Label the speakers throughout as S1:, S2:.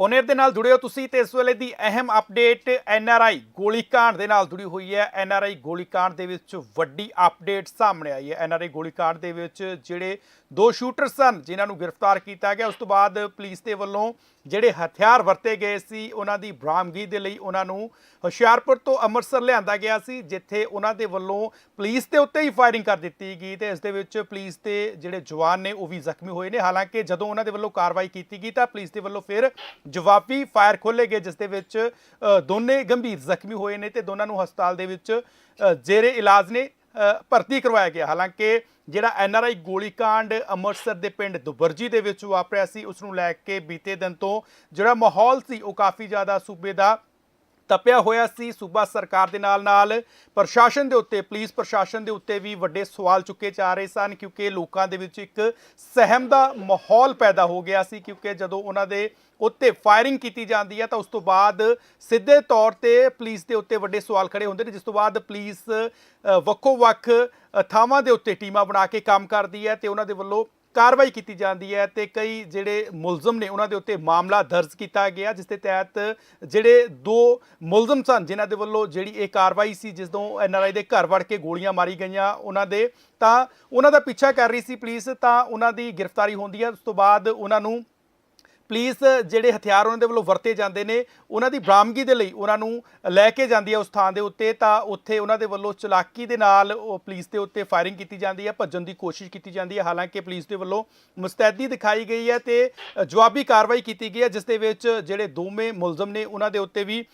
S1: ਓਨੇਰ ਦੇ ਨਾਲ ਜੁੜੇ ਹੋ ਤੁਸੀਂ ਤੇ ਇਸ ਵੇਲੇ ਦੀ ਅਹਿਮ ਅਪਡੇਟ ਐਨ ਆਰ ਆਈ ਗੋਲੀकांड ਦੇ ਨਾਲ ਜੁੜੀ ਹੋਈ ਹੈ। ਐਨ ਆਰ ਆਈ ਗੋਲੀकांड ਦੇ ਵਿੱਚ ਵੱਡੀ ਅਪਡੇਟ ਸਾਹਮਣੇ ਆਈ ਹੈ। ਐਨ ਆਰ ਆਈ ਗੋਲੀकांड ਦੇ ਵਿੱਚ ਜਿਹੜੇ ਦੋ ਸ਼ੂਟਰ ਸਨ ਜਿਨ੍ਹਾਂ ਨੂੰ ਗ੍ਰਿਫਤਾਰ ਕੀਤਾ ਗਿਆ, ਉਸ ਤੋਂ ਬਾਅਦ ਪੁਲਿਸ ਦੇ ਵੱਲੋਂ ਜਿਹੜੇ ਹਥਿਆਰ ਵਰਤੇ ਗਏ ਸੀ, ਉਹਨਾਂ ਦੀ ਬਰਾਮਦਗੀ ਦੇ ਲਈ ਉਹਨਾਂ ਨੂੰ ਹੁਸ਼ਿਆਰਪੁਰ ਤੋਂ ਅੰਮ੍ਰਿਤਸਰ ਲਿਆਂਦਾ ਗਿਆ ਸੀ, ਜਿੱਥੇ ਉਹਨਾਂ ਦੇ ਵੱਲੋਂ ਪੁਲਿਸ ਦੇ ਉੱਤੇ ਹੀ ਫਾਇਰਿੰਗ ਕਰ ਦਿੱਤੀ ਗਈ ਤੇ ਇਸ ਦੇ ਵਿੱਚ ਪੁਲਿਸ ਦੇ ਜਿਹੜੇ ਜਵਾਨ ਨੇ ਉਹ ਵੀ ਜ਼ਖਮੀ ਹੋਏ ਨੇ। ਹਾਲਾਂਕਿ ਜਦੋਂ ਉਹਨਾਂ ਦੇ ਵੱਲੋਂ ਕਾਰਵਾਈ ਕੀਤੀ ਗਈ ਤਾਂ ਪੁਲਿਸ ਦੇ ਵੱਲੋਂ ਫਿਰ ਜਵਾਬੀ ਫਾਇਰ ਖੋਲੇ ਗਏ, ਜਿਸ ਦੇ ਵਿੱਚ ਦੋਨੇ ਗੰਭੀਰ ਜ਼ਖਮੀ ਹੋਏ ਨੇ ਤੇ ਦੋਨਾਂ ਨੂੰ ਹਸਪਤਾਲ ਦੇ ਵਿੱਚ ਜੇਰੇ ਇਲਾਜ ਨੇ ਭਰਤੀ ਕਰਵਾਇਆ ਗਿਆ। ਹਾਲਾਂਕਿ ਜਿਹੜਾ ਐੱਨ ਆਰ ਆਈ ਗੋਲੀकांड ਅੰਮ੍ਰਿਤਸਰ ਦੇ ਪਿੰਡ ਦੁਬਰਜੀ ਦੇ ਵਿੱਚ ਵਾਪਰਿਆ ਸੀ, ਉਸ ਨੂੰ ਲੈ ਕੇ ਬੀਤੇ ਦਿਨ ਤੋਂ ਜਿਹੜਾ ਮਾਹੌਲ ਸੀ, ਉਹ ਕਾਫੀ ਜ਼ਿਆਦਾ ਸੂਬੇ ਦਾ ਤਪਿਆ ਹੋਇਆ ਸੀ। ਸੂਬਾ ਸਰਕਾਰ ਦੇ ਨਾਲ ਨਾਲ ਪ੍ਰਸ਼ਾਸਨ ਦੇ ਉੱਤੇ, ਪੁਲਿਸ ਪ੍ਰਸ਼ਾਸਨ ਦੇ ਉੱਤੇ ਵੀ ਵੱਡੇ ਸਵਾਲ ਚੁੱਕੇ ਜਾ ਰਹੇ ਸਨ ਕਿਉਂਕਿ ਲੋਕਾਂ ਦੇ ਵਿੱਚ ਇੱਕ ਸਹਿਮ ਦਾ ਮਾਹੌਲ ਪੈਦਾ ਹੋ ਗਿਆ ਸੀ ਕਿਉਂਕਿ ਜਦੋਂ ਉਹਨਾਂ ਦੇ ਉੱਤੇ ਫਾਇਰਿੰਗ ਕੀਤੀ ਜਾਂਦੀ ਹੈ ਤਾਂ ਉਸ ਤੋਂ ਬਾਅਦ ਸਿੱਧੇ ਤੌਰ ਤੇ ਪੁਲਿਸ ਦੇ ਉੱਤੇ ਵੱਡੇ ਸਵਾਲ ਖੜੇ ਹੁੰਦੇ ਨੇ, ਜਿਸ ਤੋਂ ਬਾਅਦ ਪੁਲਿਸ ਵੱਖੋ-ਵੱਖ ਥਾਵਾਂ ਦੇ ਉੱਤੇ ਟੀਮਾਂ ਬਣਾ ਕੇ ਕੰਮ ਕਰਦੀ ਹੈ ਤੇ ਉਹਨਾਂ ਦੇ ਵੱਲੋਂ ਕਾਰਵਾਈ ਕੀਤੀ ਜਾਂਦੀ ਹੈ ਤੇ ਕਈ ਜਿਹੜੇ ਮੁਲਜ਼ਮ ਨੇ ਉਹਨਾਂ ਦੇ ਉੱਤੇ ਮਾਮਲਾ ਦਰਜ ਕੀਤਾ ਗਿਆ, ਜਿਸ ਦੇ ਤਹਿਤ ਜਿਹੜੇ ਦੋ ਮੁਲਜ਼ਮ ਸਨ ਜਿਨ੍ਹਾਂ ਦੇ ਵੱਲੋਂ ਜਿਹੜੀ ਇਹ ਕਾਰਵਾਈ ਸੀ, ਜਿਸ ਤੋਂ ਐਨਆਰਆਈ ਦੇ ਘਰ ਵੜ ਕੇ ਗੋਲੀਆਂ ਮਾਰੀ ਗਈਆਂ ਉਹਨਾਂ ਦੇ, ਤਾਂ ਉਹਨਾਂ ਦਾ ਪਿੱਛਾ ਕਰ ਰਹੀ ਸੀ ਪੁਲਿਸ, ਤਾਂ ਉਹਨਾਂ ਦੀ ਗ੍ਰਿਫਤਾਰੀ ਹੁੰਦੀ ਹੈ, ਉਸ ਤੋਂ ਬਾਅਦ ਉਹਨਾਂ ਨੂੰ ਪੁਲਿਸ ਜਿਹੜੇ ਹਥਿਆਰ ਉਹਨਾਂ ਦੇ ਵੱਲੋਂ ਵਰਤੇ ਜਾਂਦੇ ਨੇ ਉਹਨਾਂ ਦੀ ਬਰਾਮਦਗੀ ਦੇ ਲਈ ਉਹਨਾਂ ਨੂੰ ਲੈ ਕੇ ਜਾਂਦੀ ਹੈ ਉਸ ਥਾਂ ਦੇ ਉੱਤੇ ਤਾਂ ਉੱਥੇ ਉਹਨਾਂ ਦੇ ਵੱਲੋਂ ਚਲਾਕੀ ਦੇ ਨਾਲ ਉਹ ਪੁਲਿਸ ਦੇ ਉੱਤੇ ਫਾਇਰਿੰਗ ਕੀਤੀ ਜਾਂਦੀ ਹੈ ਭੱਜਣ ਦੀ ਕੋਸ਼ਿਸ਼ ਕੀਤੀ ਜਾਂਦੀ ਹੈ ਹਾਲਾਂਕਿ ਪੁਲਿਸ ਦੇ ਵੱਲੋਂ ਮੁਸਤੈਦੀ ਦਿਖਾਈ ਗਈ ਹੈ ਤੇ ਜਵਾਬੀ ਕਾਰਵਾਈ ਕੀਤੀ ਗਈ ਹੈ ਜਿਸ ਦੇ ਵਿੱਚ ਜਿਹੜੇ ਦੋਵੇਂ ਮੁਲਜ਼ਮ ਨੇ ਉਹਨਾਂ ਦੇ ਉੱਤੇ ਵੀ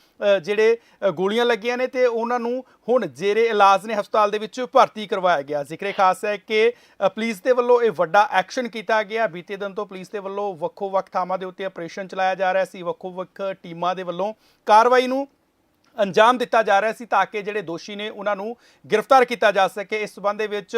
S1: ਜਿਹੜੇ ਗੋਲੀਆਂ ਲੱਗੀਆਂ ਨੇ ਤੇ ਉਹਨਾਂ ਨੂੰ ਹੁਣ ਜੇਰੇ ਇਲਾਜ ਨੇ ਹਸਪਤਾਲ ਦੇ ਵਿੱਚ ਭਰਤੀ ਕਰਵਾਇਆ ਗਿਆ। ਜ਼ਿਕਰੇ ਖਾਸ ਹੈ ਕਿ ਅ, ਪੁਲਿਸ ਦੇ ਵੱਲੋਂ ਇਹ ਵੱਡਾ ਐਕਸ਼ਨ ਕੀਤਾ ਗਿਆ। ਬੀਤੇ ਦਿਨ ਤੋਂ ਪੁਲਿਸ ਦੇ ਵੱਲੋਂ ਵੱਖੋ ਵੱਖ ਥਾਵਾਂ ਦੇ ਉੱਤੇ ਆਪਰੇਸ਼ਨ ਚਲਾਇਆ ਜਾ ਰਿਹਾ ਸੀ ਵੱਖੋ ਵੱਖ ਟੀਮਾਂ ਦੇ ਵੱਲੋਂ ਕਾਰਵਾਈ ਨੂੰ ਅੰਜਾਮ ਦਿੱਤਾ ਜਾ ਰਿਹਾ ਸੀ ਤਾਂ ਕਿ ਜਿਹੜੇ ਦੋਸ਼ੀ ਨੇ ਉਹਨਾਂ ਨੂੰ ਗ੍ਰਿਫਤਾਰ ਕੀਤਾ ਜਾ ਸਕੇ। ਇਸ ਸਬੰਧ ਦੇ ਵਿੱਚ,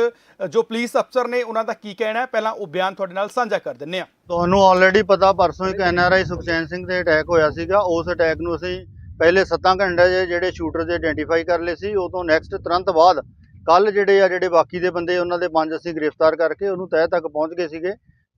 S1: ਜੋ ਪੁਲਿਸ ਅਫਸਰ ਨੇ ਉਹਨਾਂ ਦਾ ਕੀ ਕਹਿਣਾ ਹੈ, ਪਹਿਲਾਂ ਉਹ ਬਿਆਨ ਤੁਹਾਡੇ ਨਾਲ ਸਾਂਝਾ ਕਰ ਦਿੰਨੇ ਆ
S2: ਤੁਹਾਨੂੰ ਆਲਰੇਡੀ ਪਤਾ, ਪਰਸੋਂ ਇੱਕ ਐਨਆਰਆਈ ਸੁਖਚੈਨ ਸਿੰਘ ਤੇ ਅਟੈਕ ਹੋਇਆ ਸੀਗਾ। ਉਸ ਅਟੈਕ ਨੂੰ ਅਸੀਂ ਪਹਿਲੇ 7 ਘੰਟੇ 'ਚ ਜਿਹੜੇ ਸ਼ੂਟਰ ਦੇ ਆਇਡੈਂਟੀਫਾਈ ਕਰ ਲਏ ਸੀ। ਉਹ ਤੋਂ ਨੈਕਸਟ ਤੁਰੰਤ ਬਾਅਦ ਕੱਲ ਜਿਹੜੇ ਆ, ਜਿਹੜੇ ਬਾਕੀ ਦੇ ਬੰਦੇ, ਉਹਨਾਂ ਦੇ ਪੰਜ ਅਸੀਂ ਗ੍ਰਿਫਤਾਰ ਕਰਕੇ ਉਹਨੂੰ ਤਹਿ ਤੱਕ ਪਹੁੰਚ ਗਏ ਸੀਗੇ।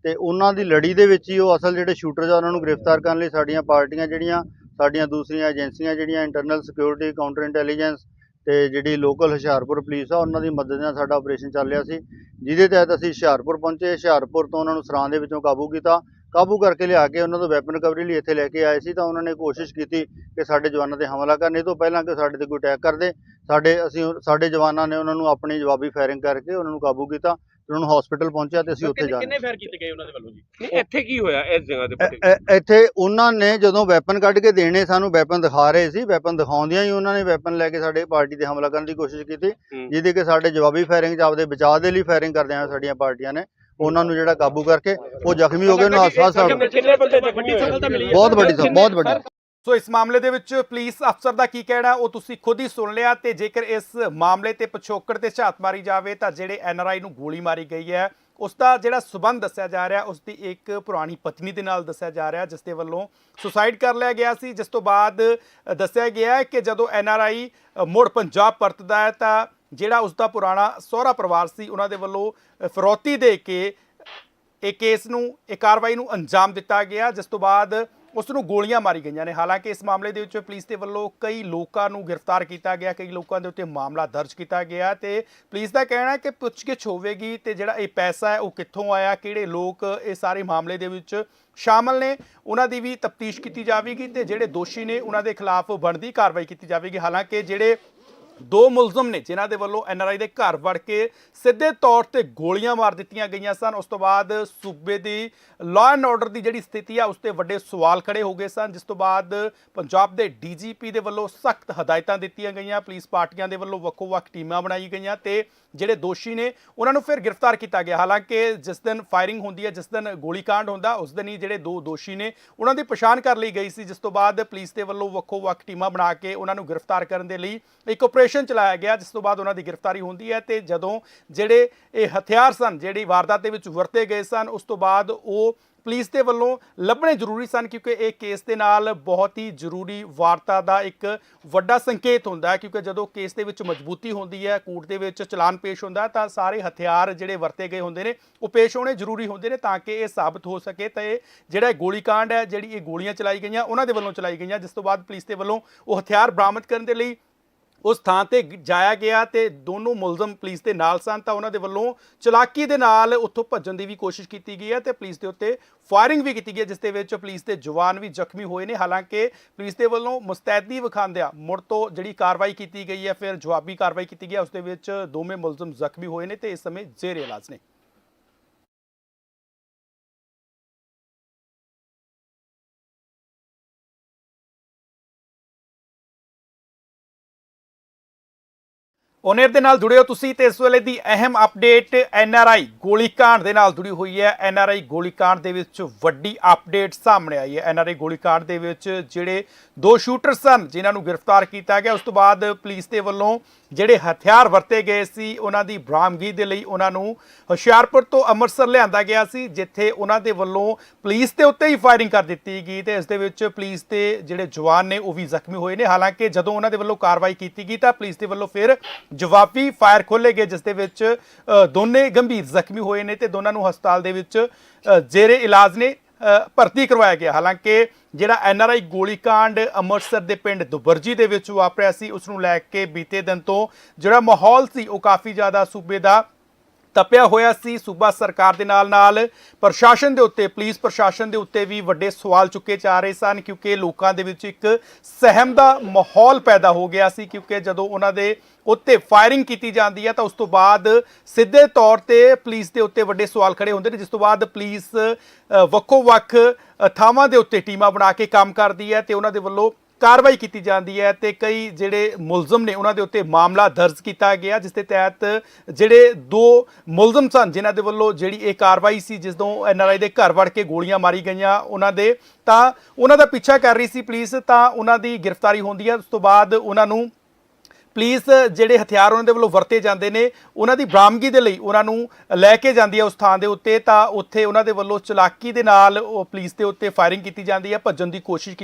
S2: ਤੇ ਉਹਨਾਂ ਦੀ ਲੜੀ ਦੇ ਵਿੱਚ ਹੀ ਉਹ ਅਸਲ ਜਿਹੜੇ ਸ਼ੂਟਰ ਆ ਉਹਨਾਂ ਨੂੰ ਗ੍ਰਿਫਤਾਰ ਕਰਨ ਲਈ ਸਾਡੀਆਂ ਪਾਰਟੀਆਂ ਜਿਹੜੀਆਂ, ਸਾਡੀਆਂ ਦੂਸਰੀਆਂ ਏਜੰਸੀਆਂ ਜਿਹੜੀਆਂ ਇੰਟਰਨਲ ਸਿਕਿਉਰਿਟੀ ਕਾਊਂਟਰ ਇੰਟੈਲੀਜੈਂਸ ਤੇ ਜਿਹੜੀ ਲੋਕਲ ਹੁਸ਼ਿਆਰਪੁਰ ਪੁਲਿਸ ਆ, ਉਹਨਾਂ ਦੀ ਮਦਦ ਨਾਲ ਸਾਡਾ ਆਪਰੇਸ਼ਨ ਚੱਲ ਰਿਹਾ ਸੀ। ਜਿਹਦੇ ਤਹਿਤ ਅਸੀਂ ਹੁਸ਼ਿਆਰਪੁਰ ਪਹੁੰਚੇ, ਹੁਸ਼ਿਆਰਪੁਰ ਤੋਂ ਉਹਨਾਂ ਨੂੰ ਸਰਾਂ ਦੇ ਵਿੱਚੋਂ ਕਾਬੂ ਕੀਤਾ। ਕਾਬੂ ਕਰਕੇ ਲਿਆ ਕੇ ਉਹਨਾਂ ਤੋਂ ਵੈਪਨ ਰਿਕਵਰੀ ਲਈ ਇੱਥੇ ਲੈ ਕੇ ਆਏ ਸੀ ਤਾਂ ਉਹਨਾਂ ਨੇ ਕੋਸ਼ਿਸ਼ ਕੀਤੀ ਕਿ ਸਾਡੇ ਜਵਾਨਾਂ ਤੇ ਹਮਲਾ ਕਰਨ। ਇਹ ਤੋਂ ਪਹਿਲਾਂ ਕਿ ਸਾਡੇ ਤੇ ਕੋਈ ਅਟੈਕ ਕਰਦੇ ਸਾਡੇ ਅਸੀਂ, ਸਾਡੇ ਜਵਾਨਾਂ ਨੇ ਉਹਨਾਂ ਨੂੰ ਆਪਣੀ ਜਵਾਬੀ ਫਾਇਰਿੰਗ ਕਰਕੇ ਉਹਨਾਂ ਨੂੰ ਕਾਬੂ ਕੀਤਾ। ਉਹਨਾਂ ਨੂੰ ਹਸਪੀਟਲ ਪਹੁੰਚਿਆ ਤੇ ਅਸੀਂ ਉੱਥੇ ਜਾ
S3: ਕਿੰਨੇ ਫਾਇਰ ਕੀਤੇ ਗਏ ਉਹਨਾਂ ਦੇ ਵੱਲੋਂ ਜੀ?
S4: ਨਹੀਂ ਇੱਥੇ ਕੀ ਹੋਇਆ ਇਸ ਜਗ੍ਹਾ ਤੇ
S2: ਇੱਥੇ ਉਹਨਾਂ ਨੇ ਜਦੋਂ ਵੈਪਨ ਕੱਢ ਕੇ ਦੇਣੇ ਸਾਨੂੰ ਵੈਪਨ ਦਿਖਾ ਰਹੇ ਸੀ ਵੈਪਨ ਦਿਖਾਉਂਦਿਆਂ ਹੀ ਉਹਨਾਂ ਨੇ ਵੈਪਨ ਲੈ ਕੇ ਸਾਡੇ ਪਾਰਟੀ ਤੇ ਹਮਲਾ ਕਰਨ ਦੀ ਕੋਸ਼ਿਸ਼ ਕੀਤੀ। ਜਿਹਦੇ ਕਿ ਸਾਡੇ ਜਵਾਬੀ ਫਾਇਰਿੰਗ ਚ ਆਪਦੇ ਬਚਾਅ ਦੇ ਲਈ ਫਾਇਰਿੰਗ ਕਰਦਿਆਂ ਸਾਡੀਆਂ ਪਾਰਟੀਆਂ ਨੇ। ਉਹਨਾਂ ਨੂੰ ਜਿਹੜਾ ਕਾਬੂ ਕਰਕੇ ਉਹ ਜ਼ਖਮੀ ਹੋ ਗਏ ਉਹਨਾਂ
S3: ਹੈ
S2: ਬਹੁਤ ਵੱਡੀ ਬਹੁਤ ਵੱਡੀ
S1: ਸੋ ਇਸ ਮਾਮਲੇ ਦੇ ਵਿੱਚ ਪੁਲਿਸ ਅਫਸਰ ਦਾ ਕੀ ਕਹਿਣਾ, ਉਹ ਤੁਸੀਂ ਖੁਦ ਹੀ ਸੁਣ ਲਿਆ ਤੇ ਜੇਕਰ ਇਸ ਮਾਮਲੇ ਤੇ ਪਿਛੋਕੜ ਤੇ ਝਾਤ ਮਾਰੀ ਜਾਵੇ ਤਾਂ ਜਿਹੜੇ ਐਨਆਰਆਈ ਨੂੰ ਗੋਲੀ ਮਾਰੀ ਗਈ ਹੈ, ਉਸ ਦਾ ਜਿਹੜਾ ਸਬੰਧ ਦੱਸਿਆ ਜਾ ਰਿਹਾ, ਉਸ ਦੀ ਇੱਕ ਪੁਰਾਣੀ ਪਤਨੀ ਦੇ ਨਾਲ ਦੱਸਿਆ ਜਾ ਰਿਹਾ, ਜਿਸ ਦੇ ਵੱਲੋਂ ਸੁਸਾਈਡ ਕਰ ਲਿਆ ਗਿਆ ਸੀ। ਜਿਸ ਤੋਂ ਬਾਅਦ ਦੱਸਿਆ ਗਿਆ ਕਿ ਜਦੋਂ ਐਨਆਰਆਈ ਮੁੜ ਪੰਜਾਬ ਪਰਤਦਾ ਹੈ ਤਾਂ ਜਿਹੜਾ ਉਸ ਦਾ ਪੁਰਾਣਾ ਸਹੁਰਾ ਪਰਿਵਾਰ ਸੀ, ਉਹਨਾਂ ਦੇ ਵੱਲੋਂ ਫਰੋਤੀ ਦੇ ਕੇ ਇਹ ਕੇਸ ਨੂੰ, ਇਹ ਕਾਰਵਾਈ ਨੂੰ ਅੰਜਾਮ ਦਿੱਤਾ ਗਿਆ, ਜਿਸ ਤੋਂ ਬਾਅਦ ਉਸ ਨੂੰ ਗੋਲੀਆਂ ਮਾਰੀ ਗਈਆਂ ਨੇ। ਹਾਲਾਂਕਿ ਇਸ ਮਾਮਲੇ ਦੇ ਵਿੱਚ ਪੁਲਿਸ ਦੇ ਵੱਲੋਂ ਕਈ ਲੋਕਾਂ ਨੂੰ ਗ੍ਰਿਫਤਾਰ ਕੀਤਾ ਗਿਆ, ਕਈ ਲੋਕਾਂ ਦੇ ਉੱਤੇ ਮਾਮਲਾ ਦਰਜ ਕੀਤਾ ਗਿਆ ਤੇ ਪੁਲਿਸ ਦਾ ਕਹਿਣਾ ਹੈ ਕਿ ਪੁੱਛਗਿੱਛ ਹੋਵੇਗੀ ਤੇ ਜਿਹੜਾ ਇਹ ਪੈਸਾ ਹੈ ਉਹ ਕਿੱਥੋਂ ਆਇਆ, ਕਿਹੜੇ ਲੋਕ ਇਹ ਸਾਰੇ ਮਾਮਲੇ ਦੇ ਵਿੱਚ ਸ਼ਾਮਲ ਨੇ, ਉਹਨਾਂ ਦੀ ਵੀ ਤਫਤੀਸ਼ ਕੀਤੀ ਜਾਵੇਗੀ ਤੇ ਜਿਹੜੇ ਦੋਸ਼ੀ ਨੇ ਉਹਨਾਂ ਦੇ ਖਿਲਾਫ ਬਣਦੀ ਕਾਰਵਾਈ ਕੀਤੀ ਜਾਵੇਗੀ। ਹਾਲਾਂਕਿ ਜਿਹੜੇ ਦੋ ਮੁਲਜ਼ਮ ਨੇ ਜਿਨ੍ਹਾਂ ਦੇ ਵੱਲੋਂ ਐਨਆਰਆਈ ਦੇ ਘਰ ਵੜ ਕੇ ਸਿੱਧੇ ਤੌਰ ਤੇ ਗੋਲੀਆਂ ਮਾਰ ਦਿੱਤੀਆਂ ਗਈਆਂ ਸਨ। ਉਸ ਤੋਂ ਬਾਅਦ ਸੂਬੇ ਦੀ ਲਾਅ ਐਂਡ ਆਰਡਰ ਦੀ ਜਿਹੜੀ ਸਥਿਤੀ ਆ, ਉਸ ਤੇ ਵੱਡੇ ਸਵਾਲ ਖੜੇ ਹੋ ਗਏ ਸਨ, ਜਿਸ ਤੋਂ ਬਾਅਦ ਪੰਜਾਬ ਦੇ ਡੀਜੀਪੀ ਦੇ ਵੱਲੋਂ ਸਖਤ ਹਦਾਇਤਾਂ ਦਿੱਤੀਆਂ ਗਈਆਂ, ਪੁਲਿਸ ਪਾਰਟੀਆਂ ਦੇ ਵੱਲੋਂ ਵੱਖੋ-ਵੱਖ ਟੀਮਾਂ ਬਣਾਈ ਗਈਆਂ ਤੇ ਜਿਹੜੇ ਦੋਸ਼ੀ ਨੇ, ਉਹਨਾਂ ਨੂੰ ਫਿਰ ਗ੍ਰਿਫਤਾਰ ਕੀਤਾ ਗਿਆ। ਹਾਲਾਂਕਿ ਜਿਸ ਦਿਨ ਫਾਇਰਿੰਗ ਹੁੰਦੀ ਹੈ ਜਿਸ ਦਿਨ ਗੋਲੀकांड ਹੁੰਦਾ, ਉਸ ਦਿਨ ਹੀ ਜਿਹੜੇ ਦੋ ਦੋਸ਼ੀ ਨੇ, ਉਹਨਾਂ ਦੀ ਪਛਾਣ ਕਰ ਲਈ ਗਈ ਸੀ, ਜਿਸ ਤੋਂ ਬਾਅਦ ਪੁਲਿਸ ਦੇ ਵੱਲੋਂ ਵੱਖੋ-ਵੱਖ ਟੀਮਾਂ ਬਣਾ ਕੇ ਉਹਨਾਂ ਨੂੰ ਗ੍ਰਿਫਤਾਰ ਕਰਨ ਦੇ ਲਈ ਇੱਕ ਆਪਰੇਸ਼ਨ ਚਲਾਇਆ ਗਿਆ, ਜਿਸ ਤੋਂ ਬਾਅਦ ਉਹਨਾਂ ਦੀ ਗ੍ਰਿਫਤਾਰੀ ਹੁੰਦੀ ਹੈ ਤੇ ਜਦੋਂ ਜਿਹੜੇ ਇਹ ਹਥਿਆਰ ਸਨ, ਜਿਹੜੀ ਵਾਰਦਾਤ ਦੇ ਵਿੱਚ ਵਰਤੇ ਗਏ ਸਨ, ਉਸ ਤੋਂ ਬਾਅਦ ਉਹ ਪੁਲਿਸ ਦੇ ਵੱਲੋਂ ਲੱਭਣੇ ਜ਼ਰੂਰੀ ਸਨ ਕਿਉਂਕਿ ਇਹ ਕੇਸ ਦੇ ਨਾਲ ਬਹੁਤ ਹੀ ਜ਼ਰੂਰੀ ਵਾਰਤਾ ਦਾ ਇੱਕ ਵੱਡਾ ਸੰਕੇਤ ਹੁੰਦਾ ਹੈ ਕਿਉਂਕਿ ਜਦੋਂ ਕੇਸ ਦੇ ਵਿੱਚ ਮਜ਼ਬੂਤੀ ਹੁੰਦੀ ਹੈ, ਕੋਰਟ ਦੇ ਵਿੱਚ ਚਲਾਨ ਪੇਸ਼ ਹੁੰਦਾ ਤਾਂ ਸਾਰੇ ਹਥਿਆਰ ਜਿਹੜੇ ਵਰਤੇ ਗਏ ਹੁੰਦੇ ਨੇ, ਉਹ ਪੇਸ਼ ਹੋਣੇ ਜ਼ਰੂਰੀ ਹੁੰਦੇ ਨੇ ਤਾਂ ਕਿ ਇਹ ਸਾਬਤ ਹੋ ਸਕੇ ਤਾਂ ਇਹ ਜਿਹੜਾ ਇਹ ਗੋਲੀकांड ਹੈ, ਜਿਹੜੀ ਇਹ ਗੋਲੀਆਂ ਚਲਾਈ ਗਈਆਂ, ਉਹਨਾਂ ਦੇ ਵੱਲੋਂ ਚਲਾਈ ਗਈਆਂ, ਜਿਸ ਤੋਂ ਬਾਅਦ ਪੁਲਿਸ ਦੇ ਵੱਲੋਂ ਉਹ ਹਥਿਆਰ ਬਰਾਮਦ ਕਰਨ ਦੇ ਲਈ ਉਸ ਥਾਂ ਤੇ ਜਾਇਆ ਗਿਆ ਤੇ ਦੋਨੋਂ ਮੁਲਜ਼ਮ ਪੁਲਿਸ ਦੇ ਨਾਲ ਸਨ ਤਾਂ ਉਹਨਾਂ ਦੇ ਵੱਲੋਂ ਚਲਾਕੀ ਦੇ ਨਾਲ ਉੱਥੋਂ ਭੱਜਣ ਦੀ ਵੀ ਕੋਸ਼ਿਸ਼ ਕੀਤੀ ਗਈ ਹੈ ਤੇ ਪੁਲਿਸ ਦੇ ਉੱਤੇ ਫਾਇਰਿੰਗ ਵੀ ਕੀਤੀ ਗਈ ਹੈ, ਜਿਸ ਦੇ ਵਿੱਚ ਪੁਲਿਸ ਦੇ ਜਵਾਨ ਵੀ ਜ਼ਖਮੀ ਹੋਏ ਨੇ। ਹਾਲਾਂਕਿ ਪੁਲਿਸ ਦੇ ਵੱਲੋਂ ਮੁਸਤੈਦੀ ਵਿਖਾਉਂਦਿਆਂ ਮੁੜ ਤੋਂ ਜਿਹੜੀ ਕਾਰਵਾਈ ਕੀਤੀ ਗਈ ਹੈ, ਫਿਰ ਜਵਾਬੀ ਕਾਰਵਾਈ ਕੀਤੀ ਗਈ ਹੈ, ਉਸ ਦੇ ਵਿੱਚ ਦੋਵੇਂ ਮੁਲਜ਼ਮ ਜ਼ਖਮੀ ਹੋਏ ਨੇ ਤੇ ਇਸ ਸਮੇਂ ਜ਼ੇਰੇ ਇਲਾਜ ਨੇ। ਓਨੇਰ ਦੇ ਨਾਲ ਜੁੜਿਓ ਤੁਸੀਂ ਤੇ ਇਸ ਵੇਲੇ ਦੀ ਅਹਿਮ ਅਪਡੇਟ ਐਨਆਰਆਈ ਗੋਲੀकांड ਦੇ ਨਾਲ ਜੁੜੀ ਹੋਈ ਹੈ। ਐਨਆਰਆਈ ਗੋਲੀकांड ਦੇ ਵਿੱਚ ਵੱਡੀ ਅਪਡੇਟ ਸਾਹਮਣੇ ਆਈ ਹੈ। ਐਨਆਰਆਈ ਗੋਲੀकांड ਦੇ ਵਿੱਚ ਜਿਹੜੇ ਦੋ ਸ਼ੂਟਰ ਸਨ, ਜਿਨ੍ਹਾਂ ਨੂੰ ਗ੍ਰਿਫਤਾਰ ਕੀਤਾ ਗਿਆ, ਉਸ ਤੋਂ ਬਾਅਦ ਪੁਲਿਸ ਦੇ ਵੱਲੋਂ ਜਿਹੜੇ ਹਥਿਆਰ ਵਰਤੇ ਗਏ ਸੀ, ਉਹਨਾਂ ਦੀ ਬਰਾਮਦਗੀ ਦੇ ਲਈ ਉਹਨਾਂ ਨੂੰ ਹੁਸ਼ਿਆਰਪੁਰ ਤੋਂ ਅੰਮ੍ਰਿਤਸਰ ਲਿਆਂਦਾ ਗਿਆ ਸੀ, ਜਿੱਥੇ ਉਹਨਾਂ ਦੇ ਵੱਲੋਂ ਪੁਲਿਸ ਦੇ ਉੱਤੇ ਹੀ ਫਾਇਰਿੰਗ ਕਰ ਦਿੱਤੀ ਗਈ ਤੇ ਇਸ ਦੇ ਵਿੱਚ ਪੁਲਿਸ ਦੇ ਜਿਹੜੇ ਜਵਾਨ ਨੇ, ਉਹ ਵੀ ਜ਼ਖਮੀ ਹੋਏ ਨੇ। ਹਾਲਾਂਕਿ ਜਦੋਂ ਉਹਨਾਂ ਦੇ ਵੱਲੋਂ ਕਾਰਵਾਈ ਕੀਤੀ ਗਈ ਤਾਂ ਪੁਲਿਸ ਦੇ ਵੱਲੋਂ ਫਿਰ ਜਵਾਬੀ ਫਾਇਰ ਖੋਲੇ ਗਏ, ਜਿਸ ਦੇ ਵਿੱਚ ਦੋਨੇ ਗੰਭੀਰ ਜ਼ਖਮੀ ਹੋਏ ਨੇ ਤੇ ਦੋਨਾਂ ਨੂੰ ਹਸਪਤਾਲ ਦੇ ਵਿੱਚ ਜੇਰੇ ਇਲਾਜ ਨੇ ਭਰਤੀ ਕਰਵਾਇਆ ਗਿਆ। ਹਾਲਾਂਕਿ ਜਿਹੜਾ ਐੱਨ ਆਰ ਆਈ ਗੋਲੀकांड ਅੰਮ੍ਰਿਤਸਰ ਦੇ ਪਿੰਡ ਦੁਬਰਜੀ ਦੇ ਵਿੱਚ ਵਾਪਰਿਆ ਸੀ, ਉਸ ਨੂੰ ਲੈ ਕੇ ਬੀਤੇ ਦਿਨ ਤੋਂ ਜਿਹੜਾ ਮਾਹੌਲ ਸੀ, ਉਹ ਕਾਫੀ ਜ਼ਿਆਦਾ ਸੂਬੇ ਦਾ ਤਪਿਆ ਹੋਇਆ ਸੀ। ਸੂਬਾ ਸਰਕਾਰ ਦੇ ਨਾਲ ਨਾਲ ਪ੍ਰਸ਼ਾਸਨ ਦੇ ਉੱਤੇ, ਪੁਲਿਸ ਪ੍ਰਸ਼ਾਸਨ ਦੇ ਉੱਤੇ ਵੀ ਵੱਡੇ ਸਵਾਲ ਚੁੱਕੇ ਜਾ ਰਹੇ ਸਨ ਕਿਉਂਕਿ ਲੋਕਾਂ ਦੇ ਵਿੱਚ ਇੱਕ ਸਹਿਮ ਦਾ ਮਾਹੌਲ ਪੈਦਾ ਹੋ ਗਿਆ ਸੀ ਕਿਉਂਕਿ ਜਦੋਂ ਉਹਨਾਂ ਦੇ ਉੱਤੇ ਫਾਇਰਿੰਗ ਕੀਤੀ ਜਾਂਦੀ ਹੈ ਤਾਂ ਉਸ ਤੋਂ ਬਾਅਦ ਸਿੱਧੇ ਤੌਰ ਤੇ ਪੁਲਿਸ ਦੇ ਉੱਤੇ ਵੱਡੇ ਸਵਾਲ ਖੜੇ ਹੁੰਦੇ ਨੇ, ਜਿਸ ਤੋਂ ਬਾਅਦ ਪੁਲਿਸ ਵੱਖੋ-ਵੱਖ ਥਾਵਾਂ ਦੇ ਉੱਤੇ ਟੀਮਾਂ ਬਣਾ ਕੇ ਕੰਮ ਕਰਦੀ ਹੈ ਤੇ ਉਹਨਾਂ ਦੇ ਵੱਲੋਂ ਕਾਰਵਾਈ ਕੀਤੀ ਜਾਂਦੀ ਹੈ ਤੇ ਕਈ ਜਿਹੜੇ ਮੁਲਜ਼ਮ ਨੇ ਉਹਨਾਂ ਦੇ ਉੱਤੇ ਮਾਮਲਾ ਦਰਜ ਕੀਤਾ ਗਿਆ, ਜਿਸ ਦੇ ਤਹਿਤ ਜਿਹੜੇ ਦੋ ਮੁਲਜ਼ਮ ਸਨ ਜਿਨ੍ਹਾਂ ਦੇ ਵੱਲੋਂ ਜਿਹੜੀ ਇਹ ਕਾਰਵਾਈ ਸੀ, ਜਿਸ ਤੋਂ ਐਨਆਰਆਈ ਦੇ ਘਰ ਵੜ ਕੇ ਗੋਲੀਆਂ ਮਾਰੀ ਗਈਆਂ ਉਹਨਾਂ ਦੇ, ਤਾਂ ਉਹਨਾਂ ਦਾ ਪਿੱਛਾ ਕਰ ਰਹੀ ਸੀ ਪੁਲਿਸ, ਤਾਂ ਉਹਨਾਂ ਦੀ ਗ੍ਰਿਫਤਾਰੀ ਹੁੰਦੀ ਹੈ, ਉਸ ਤੋਂ ਬਾਅਦ ਉਹਨਾਂ ਨੂੰ ਪੁਲਿਸ ਜਿਹੜੇ ਹਥਿਆਰ ਉਹਨਾਂ ਦੇ ਵੱਲੋਂ ਵਰਤੇ ਜਾਂਦੇ ਨੇ, ਉਹਨਾਂ ਦੀ ਬਰਾਮਦਗੀ ਦੇ ਲਈ ਉਹਨਾਂ ਨੂੰ ਲੈ ਕੇ ਜਾਂਦੀ ਹੈ ਉਸ ਥਾਂ ਦੇ ਉੱਤੇ, ਤਾਂ ਉੱਥੇ ਉਹਨਾਂ ਦੇ ਵੱਲੋਂ ਚਲਾਕੀ ਦੇ ਨਾਲ ਉਹ ਪੁਲਿਸ ਦੇ ਉੱਤੇ ਫਾਇਰਿੰਗ ਕੀਤੀ ਜਾਂਦੀ ਹੈ, ਭੱਜਣ ਦੀ ਕੋਸ਼ਿਸ਼ ਕੀਤੀ